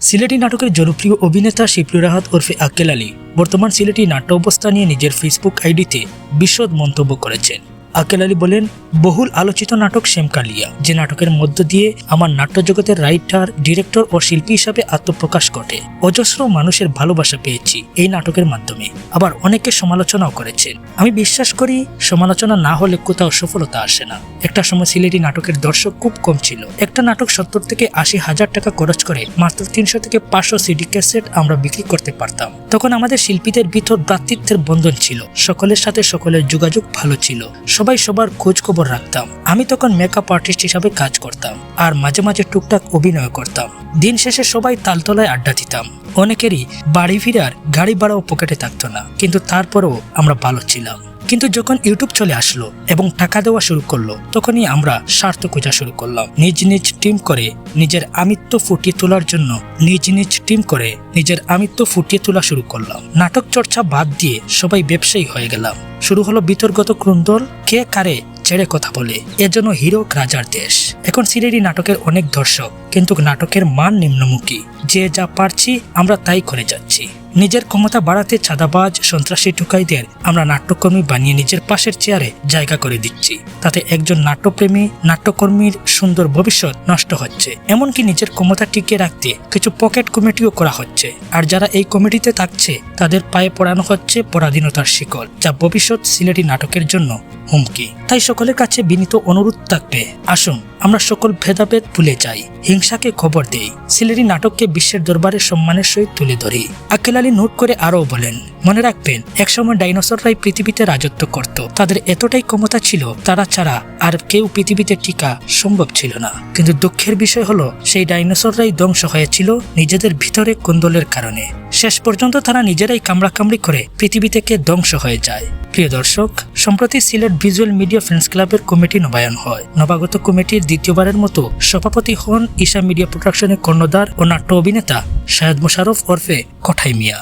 সিলেটি নাটকের জনপ্রিয় অভিনেতা শিবলু রাহাত ওরফে আক্কেল আলী বর্তমান সিলেটি নাট্য অবস্থা নিয়ে নিজের ফেসবুক আইডিতে বিশদ মন্তব্য করেছেন। আকেল আলী বলেন, বহুল আলোচিত নাটক শ্যামকালিয়া, যে নাটকের মধ্য দিয়ে আমার নাট্য জগতের রাইটার, ডিরেক্টর ও শিল্পী হিসাবে আত্মপ্রকাশ ঘটে। অজস্র মানুষের ভালোবাসা পেয়েছি এই নাটকের মাধ্যমে। আবার অনেকে সমালোচনাও করেছেন। আমি বিশ্বাস করি, সমালোচনা না হলে কোথাও সফলতা আসে না। একটা সময় সিলেটি নাটকের দর্শক খুব কম ছিল। একটা নাটক সত্তর থেকে আশি হাজার টাকা খরচ করে, মাত্র তিনশো থেকে পাঁচশো সিডি ক্যাসেট আমরা বিক্রি করতে পারতাম। তখন আমাদের শিল্পীদের ভিতর ভ্রাতৃত্বের বন্ধন ছিল। সকলের সাথে সকলের যোগাযোগ ভালো ছিল। সবাই সবার খোঁজ খবর রাখতাম। আমি তখন মেকআপ আর্টিস্ট হিসাবে কাজ করতাম আর মাঝে মাঝে টুকটাক অভিনয় করতাম। দিন শেষে সবাই তালতলায় আড্ডা দিতাম। অনেকেরই বাড়ি ফিরার গাড়ি ভাড়াও পকেটে থাকতো না, কিন্তু তারপরেও আমরা ভালো ছিলাম। কিন্তু যখন ইউটিউব চলে আসলো এবং টাকা দেওয়া শুরু করল, তখনই আমরা স্বার্থ খোঁজা শুরু করলাম। নিজ নিজ টিম করে নিজের আমিত্ব ফুটিয়ে তোলার জন্য নিজ নিজ টিম করে নিজের আমিত্ব ফুটিয়ে তোলা শুরু করলাম। নাটক চর্চা বাদ দিয়ে সবাই ব্যবসায়ী হয়ে গেলাম। শুরু হলো বিতর্গত ক্রুন্দল কে কারে ছেড়ে কথা বলে। এজন্য হিরো রাজার দেশ। এখন সিলেটি নাটকের অনেক দর্শক, কিন্তু নাটকের মান নিম্নমুখী। যে যা পারছি, আমরা তাই করে যাচ্ছি। নিজের ক্ষমতা বাড়াতে চাঁদাবাজ, সন্ত্রাসী টুকাইদের আমরা নাট্যকর্মী বানিয়ে নিজের পাশের চেয়ারে জায়গা করে দিচ্ছি। তাতে একজন নাট্যপ্রেমী, নাট্যকর্মীর সুন্দর ভবিষ্যৎ নষ্ট হচ্ছে। এমনকি নিজের ক্ষমতা টিকিয়ে রাখতে কিছু পকেট কমিটিও করা হচ্ছে। আর যারা এই কমিটিতে থাকছে, তাদের পায়ে পড়ানো হচ্ছে পরাধীনতার শিকল, যা ভবিষ্যৎ সিলেটি নাটকের জন্য হুমকি। তাই সকলের কাছে বিনীত অনুরোধ থাকবে, আসুন আমরা সকল ভেদাভেদ ভুলে যাই, হিংসাকে খবর দেই, সিলেটি নাটককে বিশ্বের দরবারে সম্মানের সহিত তুলে ধরি। আকেল আলী নোট করে আরও বলেন, মনে রাখবেন, একসময় ডাইনোসররাই পৃথিবীতে রাজত্ব করত। তাদের এতটাই ক্ষমতা ছিল, তারা ছাড়া আর কেউ পৃথিবীতে টিকা সম্ভব ছিল না। কিন্তু দুঃখের বিষয় হলো, সেই ডাইনোসররাই ধ্বংস হয়েছিল নিজেদের ভিতরে কুন্দলের কারণে। শেষ পর্যন্ত তারা নিজেরাই কামড়াকামড়ি করে পৃথিবী থেকে ধ্বংস হয়ে যায়। প্রিয় দর্শক, সম্প্রতি সিলেট ভিজুয়াল মিডিয়া ফ্রেন্ডস ক্লাবের কমিটি নবায়ন হয়। নবাগত কমিটির দ্বিতীয়বারের মতো সভাপতি হন ঈশা মিডিয়া প্রোডাকশনের কর্ণধার ও নাট্য অভিনেতা শায়দ মোশারফ ওরফে কঠাই মিয়া।